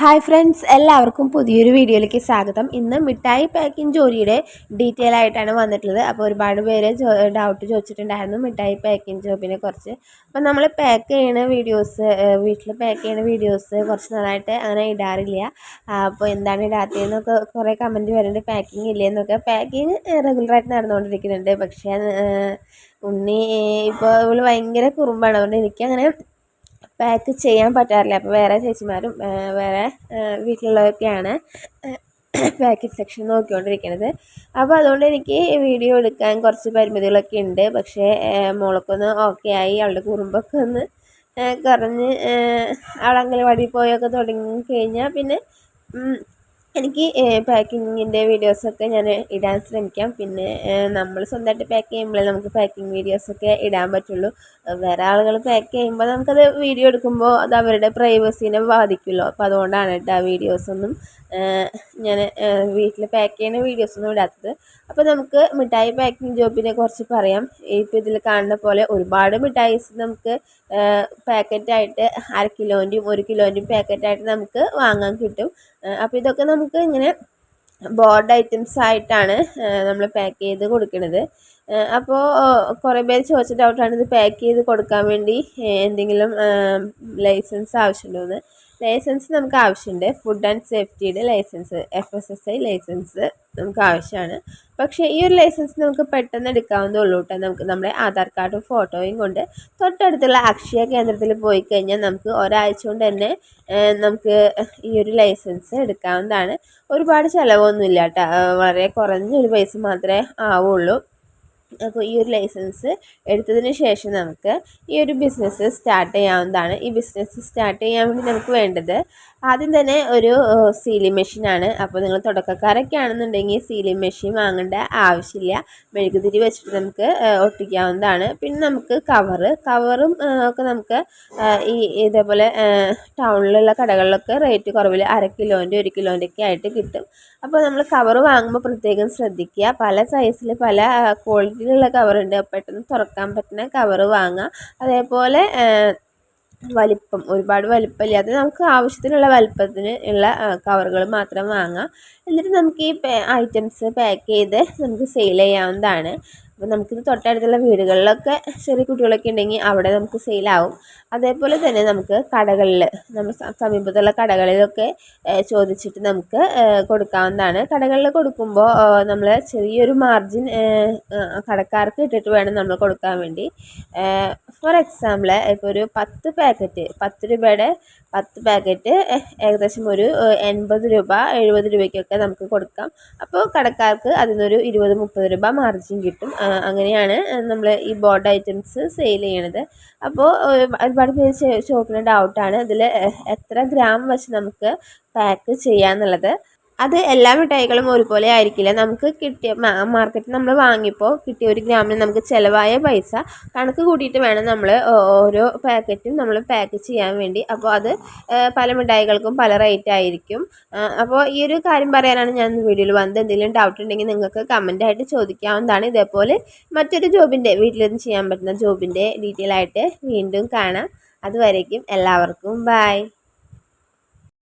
Hi friends എല്ലാവർക്കും പുതിയൊരു വീഡിയോയിലേക്ക് സ്വാഗതം. ഇന്ന് മിഠായി പാക്കിംഗ് ജോലിയുടെ ഡീറ്റെയിൽ ആയിട്ടാണ് വന്നിട്ടുള്ളത്. അപ്പോൾ ഒരുപാട് പേര് ഡൗട്ട് ചോദിച്ചിട്ടുണ്ടായിരുന്നു മിഠായി പാക്കിംഗ് ജോബിനെ കുറിച്ച്. അപ്പോൾ നമ്മൾ പാക്ക് ചെയ്യുന്ന വീഡിയോസ് വീട്ടിൽ പാക്ക് ചെയ്യുന്ന വീഡിയോസ് കുറച്ച് നാളായിട്ട് അങ്ങനെ ഇടാറില്ല. അപ്പോൾ എന്താണ് ഇടാത്തതെന്നൊക്കെ കുറേ കമന്റ് വരുന്നുണ്ട്. പാക്കിംഗ് ഇല്ലയെന്നൊക്കെ പാക്കിംഗ് റെഗുലറായിട്ട് നടന്നുകൊണ്ടിരിക്കുന്നുണ്ട്. പക്ഷേ ഉണ്ണി ഇപ്പോൾ ഇവൾ ഭയങ്കര കുറുമ്പാണ്. അതുകൊണ്ട് എനിക്കങ്ങനെ പാക്ക് ചെയ്യാൻ പറ്റാറില്ല. അപ്പോൾ വേറെ ചേച്ചിമാരും വേറെ വീട്ടിലുള്ളവരൊക്കെയാണ് പാക്കിംഗ് സെക്ഷൻ നോക്കിക്കൊണ്ടിരിക്കുന്നത്. അപ്പോൾ അതുകൊണ്ട് എനിക്ക് വീഡിയോ എടുക്കാൻ കുറച്ച് പരിമിതികളൊക്കെ ഉണ്ട്. പക്ഷേ മോളൊക്കെ ഓക്കെ ആയി. അവളുടെ കുറുമ്പൊക്കെ ഒന്ന് കുറഞ്ഞ് അവൾ അംഗനവാടി പോയൊക്കെ തുടങ്ങി കഴിഞ്ഞാൽ പിന്നെ എനിക്ക് പാക്കിങ്ങിന്റെ വീഡിയോസൊക്കെ ഞാൻ ഇടാൻ ശ്രമിക്കാം. പിന്നെ നമ്മൾ സ്വന്തമായിട്ട് പാക്ക് ചെയ്യുമ്പോഴേ നമുക്ക് പാക്കിംഗ് വീഡിയോസൊക്കെ ഇടാൻ പറ്റുള്ളൂ. വേറെ ആളുകൾ പാക്ക് ചെയ്യുമ്പോൾ നമുക്കത് വീഡിയോ എടുക്കുമ്പോൾ അത് അവരുടെ പ്രൈവസീനെ ബാധിക്കുമല്ലോ. അപ്പോൾ അതുകൊണ്ടാണ് കേട്ടോ ആ വീഡിയോസൊന്നും ഞാൻ വീട്ടിൽ പാക്ക് ചെയ്യുന്ന വീഡിയോസൊന്നും ഇടാത്തത്. അപ്പോൾ നമുക്ക് മിഠായി പാക്കിംഗ് ജോബിനെ കുറിച്ച് പറയാം. ഇപ്പോൾ ഇതിൽ കാണുന്ന പോലെ ഒരുപാട് മിഠായിസ് നമുക്ക് പാക്കറ്റായിട്ട് അര കിലോന്റെയും ഒരു കിലോന്റെയും പാക്കറ്റായിട്ട് നമുക്ക് വാങ്ങാൻ കിട്ടും. അപ്പോൾ ഇതൊക്കെ നമുക്ക് ഇങ്ങനെ ബോർഡ് ഐറ്റംസ് ആയിട്ടാണ് നമ്മൾ പാക്ക് ചെയ്ത് കൊടുക്കുന്നത് അപ്പോൾ കുറേ പേര് ചോദിച്ച ഡൗട്ടാണ് ഇത് പാക്ക് ചെയ്ത് കൊടുക്കാൻ വേണ്ടി എന്തെങ്കിലും ലൈസൻസ് ആവശ്യമുണ്ടോ എന്ന് ലൈസൻസ് നമുക്ക് ആവശ്യമുണ്ട്. Food and സേഫ്റ്റിയുടെ license F S S I license നമുക്ക് ആവശ്യമാണ്. പക്ഷേ ഈ ഒരു ലൈസൻസ് നമുക്ക് പെട്ടെന്ന് എടുക്കാവുന്നേ ഉള്ളൂ കേട്ടോ. നമുക്ക് നമ്മുടെ ആധാർ കാർഡും ഫോട്ടോയും കൊണ്ട് തൊട്ടടുത്തുള്ള അക്ഷയ കേന്ദ്രത്തിൽ പോയി കഴിഞ്ഞാൽ നമുക്ക് ഒരാഴ്ച കൊണ്ട് തന്നെ നമുക്ക് ഈ ഒരു ലൈസൻസ് എടുക്കാവുന്നതാണ്. ഒരുപാട് ചിലവൊന്നുമില്ല കേട്ടോ. വളരെ കുറഞ്ഞൊരു പൈസ മാത്രമേ ആവുള്ളൂ. അപ്പോൾ ഈ ഒരു ലൈസൻസ് എടുത്തതിന് ശേഷം നമുക്ക് ഈ ഒരു ബിസിനസ് സ്റ്റാർട്ട് ചെയ്യാവുന്നതാണ്. ഈ ബിസിനസ് സ്റ്റാർട്ട് ചെയ്യാൻ വേണ്ടി നമുക്ക് വേണ്ടത് ആദ്യം തന്നെ ഒരു സീലിംഗ് മെഷീനാണ് അപ്പോൾ നിങ്ങൾ തുടക്കക്കാരൊക്കെ ആണെന്നുണ്ടെങ്കിൽ സീലിംഗ് മെഷീൻ വാങ്ങേണ്ട ആവശ്യമില്ല. മെഴുകുതിരി വെച്ചിട്ട് നമുക്ക് ഒട്ടിക്കാവുന്നതാണ്. പിന്നെ നമുക്ക് കവറ് കവറും ഒക്കെ നമുക്ക് ഈ ഇതേപോലെ ടൗണിലുള്ള കടകളിലൊക്കെ റേറ്റ് കുറവിൽ അര കിലോന്റെ ഒരു കിലോന്റെ ഒക്കെ ആയിട്ട് കിട്ടും. അപ്പോൾ നമ്മൾ കവറ് വാങ്ങുമ്പോൾ പ്രത്യേകം ശ്രദ്ധിക്കുക. പല സൈസിൽ പല ക്വാളിറ്റിയിലുള്ള കവറുണ്ട് പെട്ടെന്ന് തുറക്കാൻ പറ്റുന്ന കവറ് വാങ്ങാം. അതേപോലെ വലിപ്പം. ഒരുപാട് വലിപ്പമില്ലാതെ നമുക്ക് ആവശ്യത്തിനുള്ള വലിപ്പത്തിന് ഉള്ള കവറുകൾ മാത്രം വാങ്ങാം. എന്നിട്ട് നമുക്ക് ഈ ഐറ്റംസ് പാക്ക് ചെയ്ത് നമുക്ക് സെയിൽ ചെയ്യാവുന്നതാണ്. അപ്പോൾ നമുക്കിത് തൊട്ടടുത്തുള്ള വീടുകളിലൊക്കെ ചെറിയ കുട്ടികളൊക്കെ ഉണ്ടെങ്കിൽ അവിടെ നമുക്ക് സെയിലാവും. അതേപോലെ തന്നെ നമുക്ക് കടകളിൽ നമ്മൾ സമീപത്തുള്ള കടകളിലൊക്കെ ചോദിച്ചിട്ട് നമുക്ക് കൊടുക്കാവുന്നതാണ്. കടകളിൽ കൊടുക്കുമ്പോൾ നമ്മൾ ചെറിയൊരു മാർജിൻ കടക്കാർക്ക് ഇട്ടിട്ട് വേണം നമ്മൾ കൊടുക്കാൻ വേണ്ടി. ഫോർ എക്സാമ്പിൾ ഇപ്പോൾ ഒരു പത്ത് പാക്കറ്റ് പത്ത് രൂപയുടെ പത്ത് പാക്കറ്റ് ഏകദേശം ഒരു എൺപത് രൂപ എഴുപത് രൂപയ്ക്കൊക്കെ നമുക്ക് കൊടുക്കാം. അപ്പോൾ കടക്കാർക്ക് അതിൽ നിന്നൊരു ഇരുപത് മുപ്പത് രൂപ മാർജിൻ കിട്ടും. അങ്ങനെയാണ് നമ്മൾ ഈ ബോർഡ് ഐറ്റംസ് സെയിൽ ചെയ്യണത്. അപ്പോൾ ഒരുപാട് പേര് ചോദിക്കുന്ന ഡൗട്ടാണ് ഇതിൽ എത്ര ഗ്രാം വെച്ച് നമുക്ക് പാക്ക് ചെയ്യാന്നുള്ളത്. അത് എല്ലാ മിഠായികളും ഒരുപോലെ ആയിരിക്കില്ല. നമുക്ക് കിട്ടിയ മാർക്കറ്റിൽ നമ്മൾ വാങ്ങിയപ്പോൾ കിട്ടിയ ഒരു ഗ്രാമിന് നമുക്ക് ചിലവായ പൈസ കണക്ക് കൂട്ടിയിട്ട് വേണം നമ്മൾ ഓരോ പാക്കറ്റും നമ്മൾ പാക്ക് ചെയ്യാൻ വേണ്ടി. അപ്പോൾ അത് പല മിഠായികൾക്കും പല റേറ്റ് ആയിരിക്കും. അപ്പോൾ ഈ ഒരു കാര്യം പറയാനാണ് ഞാൻ വീഡിയോയിൽ വന്നത്. എന്തെങ്കിലും ഡൗട്ട് ഉണ്ടെങ്കിൽ നിങ്ങൾക്ക് കമന്റ് ആയിട്ട് ചോദിക്കാവുന്നതാണ്. ഇതേപോലെ മറ്റൊരു ജോബിന്റെ വീട്ടിലിരുന്ന് ചെയ്യാൻ പറ്റുന്ന ജോബിന്റെ ഡീറ്റെയിൽ ആയിട്ട് വീണ്ടും കാണാം. അതുവരേക്കും എല്ലാവർക്കും ബായ്